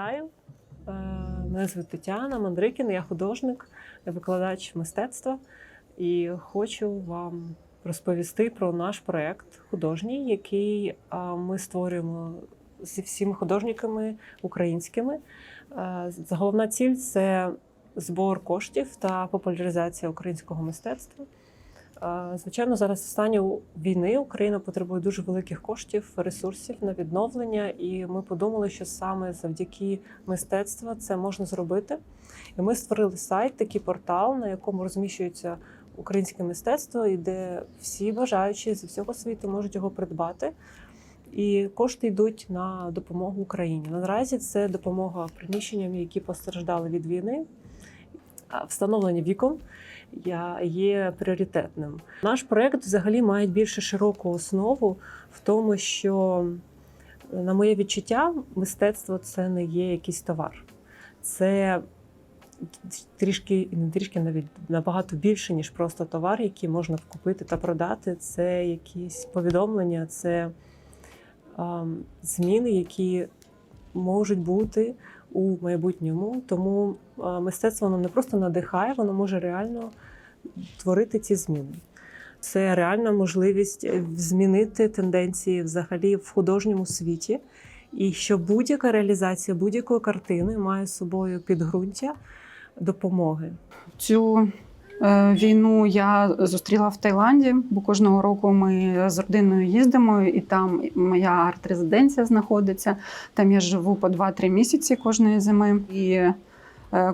Вітаю. Е, Мене звуть Тетяна Мандрикін, я художник, викладач мистецтва і хочу вам розповісти про наш проект художній, який ми створюємо зі всіма художниками українськими. Е, Головна ціль це збор коштів та популяризація українського мистецтва. Звичайно, зараз в стані війни Україна потребує дуже великих коштів, ресурсів на відновлення, і ми подумали, що саме завдяки мистецтву це можна зробити. І ми створили сайт, такий портал, на якому розміщується українське мистецтво, і де всі бажаючі з всього світу можуть його придбати. І кошти йдуть на допомогу Україні. Наразі це допомога приміщенням, які постраждали від війни. А Встановлення вікон я- є пріоритетним. Наш проект взагалі має більше широку основу в тому, що, на моє відчуття, мистецтво це не є якийсь товар. Це трішки не трішки навіть набагато більше, ніж просто товар, який можна купити та продати. Це якісь повідомлення, це ам, зміни, які можуть бути у майбутньому. Тому мистецтво воно не просто надихає, воно може реально творити ці зміни. Це реальна можливість е, змінити тенденції взагалі в художньому світі, і що будь-яка реалізація будь-якої картини має з собою підґрунтя допомоги. Цю війну я зустріла в Таїланді, бо кожного року ми з родиною їздимо, і там моя арт-резиденція знаходиться. Там я живу по 2-3 місяці кожної зими. І е,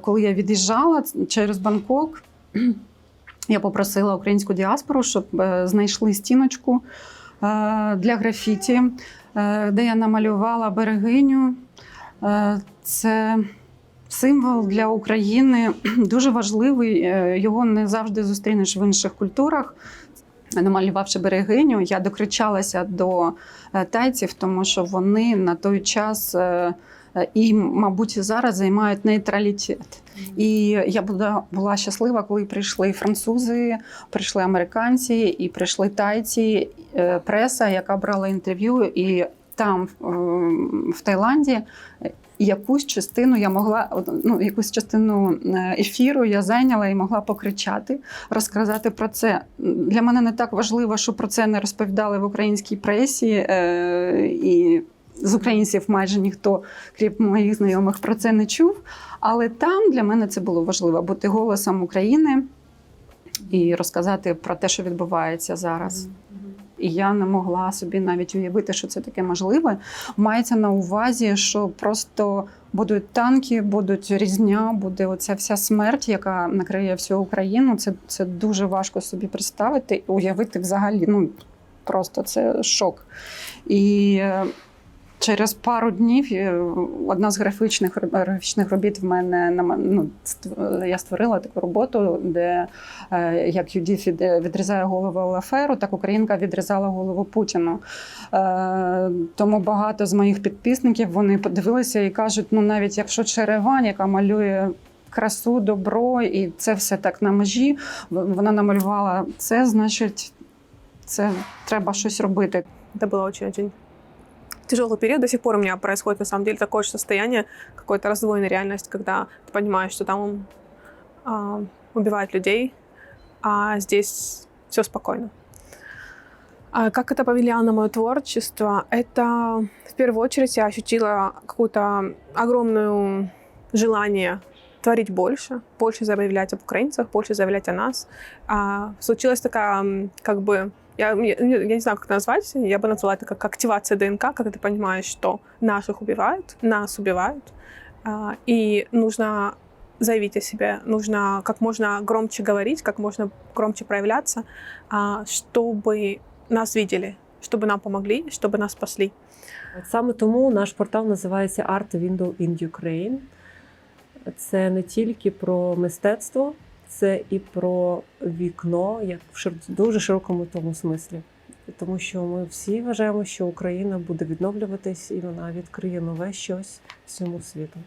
коли я від'їжджала через Бангкок, я попросила українську діаспору, щоб е, знайшли стіночку е, для графіті, е, де я намалювала берегиню. Е, Це символ для України дуже важливий. е, Його не завжди зустрінеш в інших культурах. Намалювавши берегиню, я докричалася до е, тайців, тому що вони на той час е, і, мабуть, зараз займають нейтралітет. І я була, була щаслива, коли прийшли французи, прийшли американці і прийшли тайці, преса, яка брала інтерв'ю, і там в Таїланді. Якусь частину я могла ну, якусь частину е, ефіру я зайняла і могла покричати, розказати про це. Для мене не так важливо, що про це не розповідали в українській пресі, е, і з українців майже ніхто, крім моїх знайомих, про це не чув. Але там для мене це було важливо бути голосом України і розказати про те, що відбувається зараз. І я не могла собі навіть уявити, що це таке можливе. Мається на увазі, що просто будуть танки, будуть різня, буде оця вся смерть, яка накриє всю Україну. Це, це дуже важко собі представити, уявити взагалі. Ну просто це шок. І е, через пару днів е, одна з графічних графічних робіт в мене ну, я створила таку роботу, де е, як Юдіф відрізає голову Лаферу, так Українка відрізала голову Путіну. Е, Тому багато з моїх підписників вони подивилися і кажуть: ну навіть якщо Черевань, яка малює. Красу, добро, і це все так на межі. Вона намалювала це, значить, це треба щось робити. Это было очень-очень тяжелый период. До сих пор у меня происходит, на самом деле, такое же состояние, какой-то раздвоенной реальность, когда ты понимаешь, что там а, убивают людей, а здесь все спокойно. А как это повлияло на мое творчество? Это в первую очередь я ощутила какое-то огромное желание творить больше, больше заявлять об украинцах, больше заявлять о нас. А, случилась такая, как бы, я, я, я не знаю, как назвать, я бы назвала это как активация ДНК, когда ты понимаешь, что наших убивают, нас убивают, а, и нужно заявить о себе, нужно как можно громче говорить, как можно громче проявляться, а, чтобы нас видели, чтобы нам помогли, чтобы нас спасли. Саме тому наш портал називається Art Window in Ukraine. Це не тільки про мистецтво, це і про вікно, як в дуже широкому тому смислі. Тому що ми всі вважаємо, що Україна буде відновлюватись і вона відкриє нове щось всьому світу.